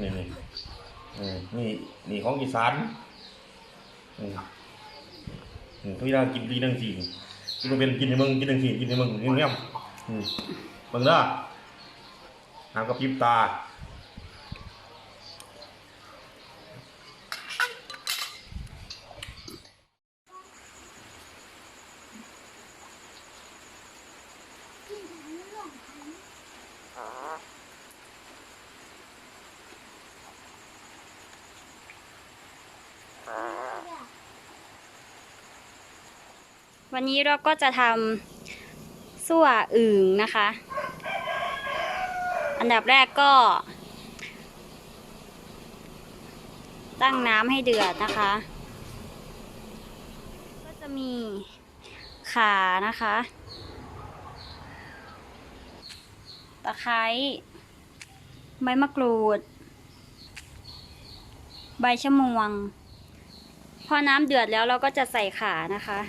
นี่นี่นี่นี่ของอีสานอืมอืมพี่นากินดีนังสี่กินมาเป็นกินในเมืองกินนังสี่กินในเมืองกินเงี้ยอืมเบิ่งเด้อหางกระพริบตา วันนี้เราก็จะทำสั่วอึ่งนะคะ อันดับแรกก็ ตั้งน้ำให้เดือดนะคะ ก็จะมีขานะคะ ตะไคร้ใบมะกรูด ใบชะมวง พอน้ำเดือดแล้วเราก็จะใส่ขานะคะ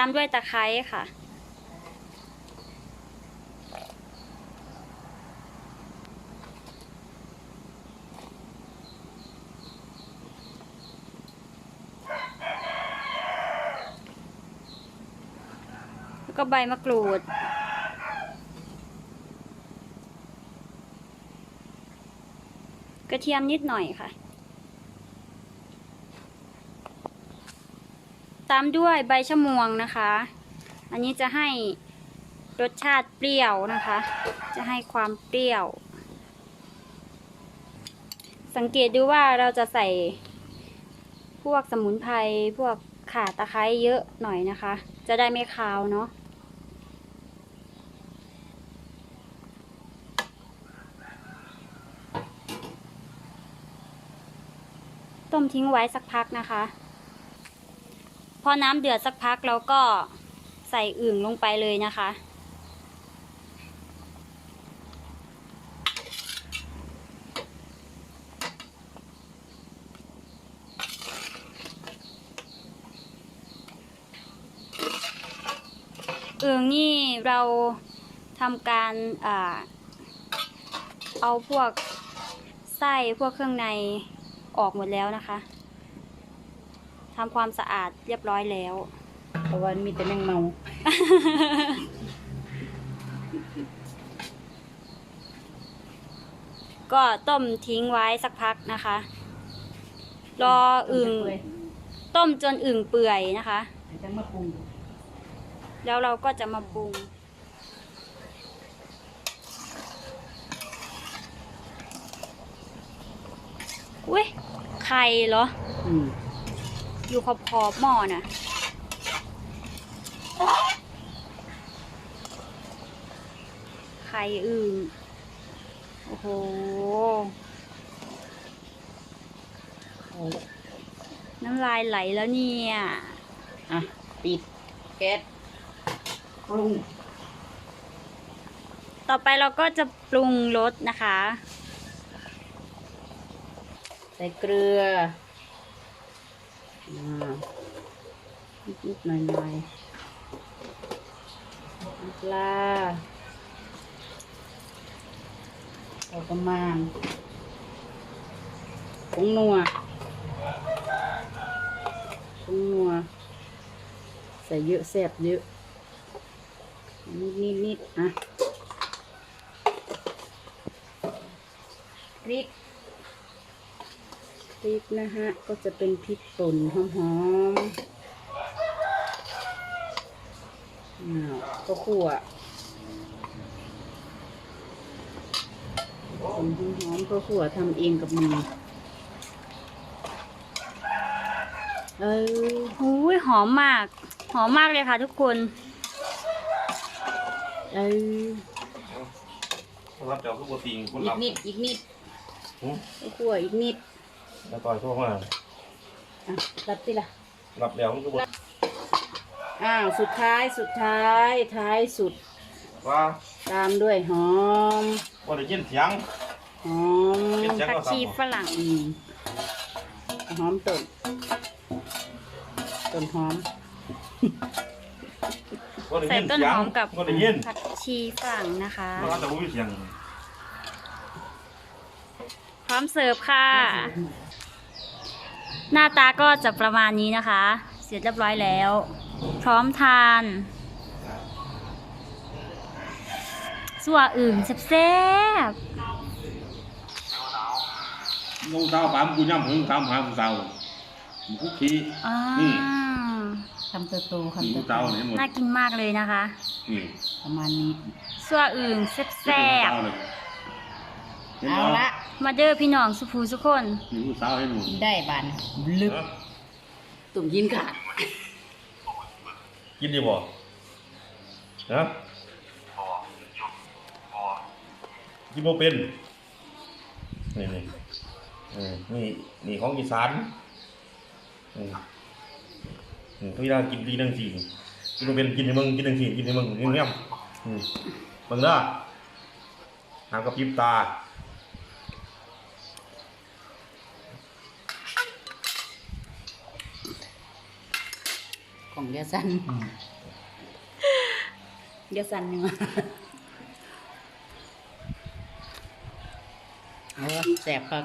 ามด้วยตะไคร้ค่ะ แล้วก็ใบมะกรูดกระเทียมนิดหน่อยค่ะ ตามด้วยใบชะมวงนะคะ อันนี้จะให้รสชาติเปรี้ยวนะคะ จะให้ความเปรี้ยว สังเกตดูว่าเราจะใส่พวกสมุนไพรพวกข่าตะไคร้เยอะหน่อยนะคะ จะได้ไม่คาวเนาะต้มทิ้งไว้สักพักนะคะ พอน้ำเดือดสักพักเราก็ใส่อึ่งลงไปเลยนะคะ อึ่งนี่เราทำการอ่าเอาพวกไส้พวกเครื่องในออกหมดแล้วนะคะ ทำความสะอาดเรียบร้อยแล้ว เพราะว่ามีแต่แมงเมา ก็ต้มทิ้งไว้สักพักนะคะ รออึ่งต้มจนอึ่งเปื่อยนะคะ จะมาปรุง แล้วเราก็จะมาปรุงอุ้ยไข่เหรอ อืม อยู่ขอบขอบๆหม้อน่ะไข่อึ่งโอ้โหเอาละน้ำลายไหลแล้วเนี่ย อะ ปิดแก๊สปรุง ต่อไปเราก็จะปรุงรสนะคะ ใส่เกลืออ่า นิดๆหน่อยๆปลาพอประมาณผงนัวผงนัว ใส่เยอะแซ่บเยอะ นิดนิดนิดๆอะพริก พริกนะฮะ ก็จะเป็นพริกป่นหอมๆอ้าวก็ขั่วป่นหอมๆก็ขั่วทำเองกับมือเออหูยหอมมาก หอมมากเลยค่ะทุกคน เออคนรับเจ้าคือบัติงคนอีรักบนิด อีกนิดหืมก็ขั่วอีกนิด แล้วต่อยโทษมาอะรับสิล่ะรับแล้วมันก็บอ้าวสุดท้ายสุดท้ายท้ายสุดว่าตามด้วยหอมว่าได้ยินเสียง หอมเสียงผักก็ชีสั่งฝรั่งอืมหหอมต้นต้นหอมบ่ได้ใส่ยิต้นหอมกับบ่ได้ยินผักชีฝรั่งนะคะบ่แต่บ่มีเสียง พร้อมเสิร์ฟค่ะ หน้าตาก็จะประมาณนี้นะคะ เสร็จเรียบร้อยแล้ว พร้อมทานสัวอื่นแซ่บน้องสาวถามกูย่ำหึงถามหาผู้สาวมึงคุกคีๆอ่าอืมคำโตโตๆมีคำโตผู้โตสาวเห็นหมดน่ากินมากเลยนะคะนี่ประมาณนี้ สัวอื่นแซ่บเห็น เอาบ่ละๆมาเด้อพี่น้องสุภูสุคนมีผู้สาวเห็นหมดกินได้บานลึกฮะตุ่มยินขาดกินดีบ่ฮะกินบ่เป็น นี่นี่เออนี่นี่ของอีสานอืมอืมทุกอย่างกินดีนั่งสี่กินบ่เป็นกินในเมืองกินนั่งสี่กินในเมืองนี่เงี้ยอืมเบิ่งเด้อห้ามกระพริบตา ของยาสันยาสันนี่มาเอาวะแสบปาก